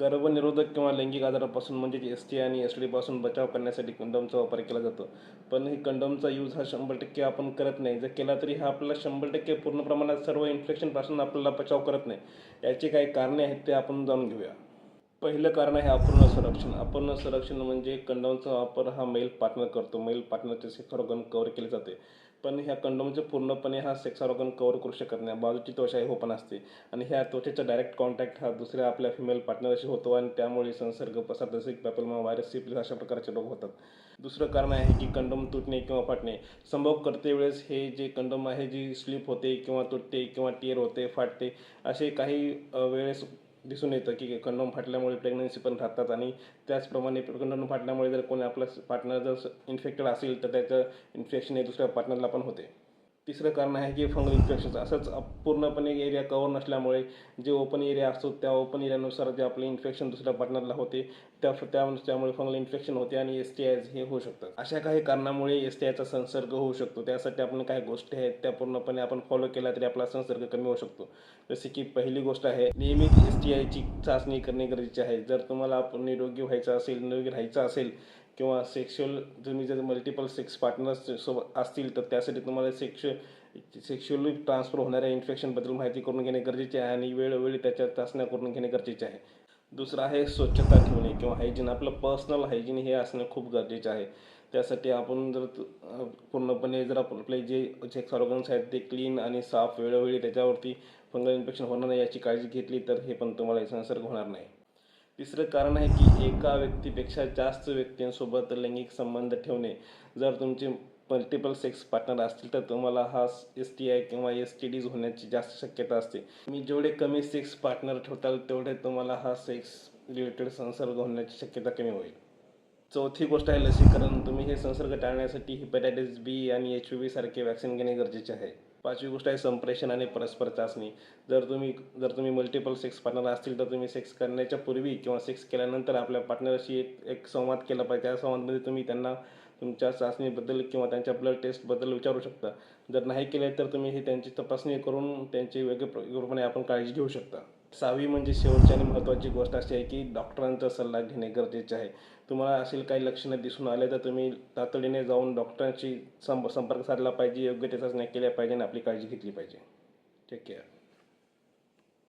गर्भनिरोधक किंवा लैंगिक आजारापासून म्हणजेच एस टी आणि एस टीपासून बचाव करण्यासाठी कंडोमचा वापर केला जातो. पण हे कंडोमचा यूज हा शंभर टक्के आपण करत नाही. जर केला तरी हा आपल्याला शंभर टक्के पूर्ण प्रमाणात सर्व इन्फेक्शनपासून आपल्याला बचाव करत नाही. याची काही कारणे आहेत ते आपण जाणून घेऊया. पहिलं कारण आहे अपूर्ण संरक्षण. अपूर्ण संरक्षण म्हणजे कंडोमचा वापर हा मेल पार्टनर करतो. मेल पार्टनरचे सेक्स ऑर्गन कव्हर केले जाते. पण ह्या कंडोमचे पूर्णपणे हा सेक्स ऑर्गन कव्हर करू शकत नाही. बाजूची त्वचा ही ओपन असते. आणि ह्या त्वचेचा डायरेक्ट कॉन्टॅक्ट हा दुसऱ्या आपल्या फिमेल पार्टनरशी होतो आणि त्यामुळे संसर्ग पसार जसे की पॅपलमा व्हायरस सिप्लिस अशा प्रकारचे रोग होतात. दुसरं कारण आहे की कंडोम तुटणे किंवा फाटणे. संभोग करते वेळेस हे जे कंडोम आहे जी स्लिप होते किंवा तुटते किंवा टीअर होते फाटते असे काही वेळेस दिसून येतं की कंडोम फाटल्यामुळे प्रेग्नन्सी पण राहतात आणि त्याचप्रमाणे कंडोम फाटल्यामुळे जर कोणी आपला पार्टनर जर इन्फेक्टेड असेल तर त्याचं इन्फेक्शन हे दुसऱ्या पार्टनरला पण होते. तिसरं कारण आहे की फंगल इन्फेक्शन असंच पूर्णपणे एरिया कवर नसल्यामुळे जे ओपन एरिया असतो त्या ओपन एरियानुसार जे आपले इन्फेक्शन दुसऱ्या पार्टनरला होते त्या त्या त्यामुळे फंगल इन्फेक्शन होते आणि एस टी आयज हे होऊ शकतात. अशा काही कारणामुळे एस टी आयचा संसर्ग होऊ शकतो. त्यासाठी आपण काही गोष्टी आहेत त्या पूर्णपणे आपण फॉलो केल्या तरी आपला संसर्ग कमी होऊ शकतो. जसे की पहिली गोष्ट आहे नियमित एस टी आयची चाचणी करणे गरजेचे आहे. जर तुम्हाला आपण निरोगी व्हायचं असेल निरोगी राहायचं असेल किंवा सेक्शुअल तुम्ही जर मल्टिपल सेक्स पार्टनर्स सोबत असतील तर त्यासाठी तुम्हाला सेक्शु सेक्शुअली ट्रान्सफर होणाऱ्या इन्फेक्शनबद्दल माहिती करून घेणे गरजेचे आहे आणि वेळोवेळी त्याच्या चाचण्या करून घेणे गरजेचे आहे. दुसरं आहे स्वच्छता ठेवणे किंवा हायजीन आपलं पर्सनल हायजीन हे असणं खूप गरजेचं आहे. त्यासाठी आपण जर पूर्णपणे जर आपण आपले जे सेक्स ऑर्गन्स आहेत ते क्लीन आणि साफ वेळोवेळी त्याच्यावरती फंगल इन्फेक्शन होणार नाही याची काळजी घेतली तर हे पण तुम्हाला संसर्ग होणार नाही. तिसरं कारण आहे की एका व्यक्तीपेक्षा जास्त व्यक्तींसोबत लैंगिक संबंध ठेवणे. जर तुमचे मल्टिपल सेक्स पार्टनर असतील तर तुम्हाला हा एस टी आय किंवा एस टी डीज होण्याची जास्त शक्यता असते. तुम्ही जेवढे कमी सेक्स पार्टनर ठेवताल तेवढे तुम्हाला हा सेक्स रिलेटेड संसर्ग होण्याची शक्यता कमी होईल. चौथी गोष्ट आहे लसीकरण. तुम्ही हे संसर्ग टाळण्यासाठी हिपॅटायटिस बी आणि एच व्ही सारखे वॅक्सिन घेणे गरजेचे आहे. पाचवी गोष्ट आहे संप्रेषण आणि परस्पर चाचणी. जर तुम्ही जर तुम्ही मल्टिपल सेक्स पार्टनर असतील तर तुम्ही सेक्स करण्याच्या पूर्वी किंवा सेक्स केल्यानंतर आपल्या पार्टनरशी एक एक संवाद केला पाहिजे. त्या संवादमध्ये तुम्ही त्यांना तुमच्या चाचणीबद्दल किंवा त्यांच्या ब्लड टेस्टबद्दल विचारू शकता. जर नाही केले तर तुम्ही हे त्यांची तपासणी करून त्यांची वेगळे प्रमाणे आपण काळजी घेऊ शकता. सहावी म्हणजे शेवटची आणि महत्त्वाची गोष्ट अशी आहे की डॉक्टरांचा सल्ला घेणे गरजेचे आहे. तुम्हाला असेल काही लक्षणं दिसून आले तर तुम्ही तातडीने जाऊन डॉक्टरांशी संप संपर्क साधला पाहिजे योग्य त्या चाचण्या केल्या पाहिजे आणि आपली काळजी घेतली पाहिजे. Take care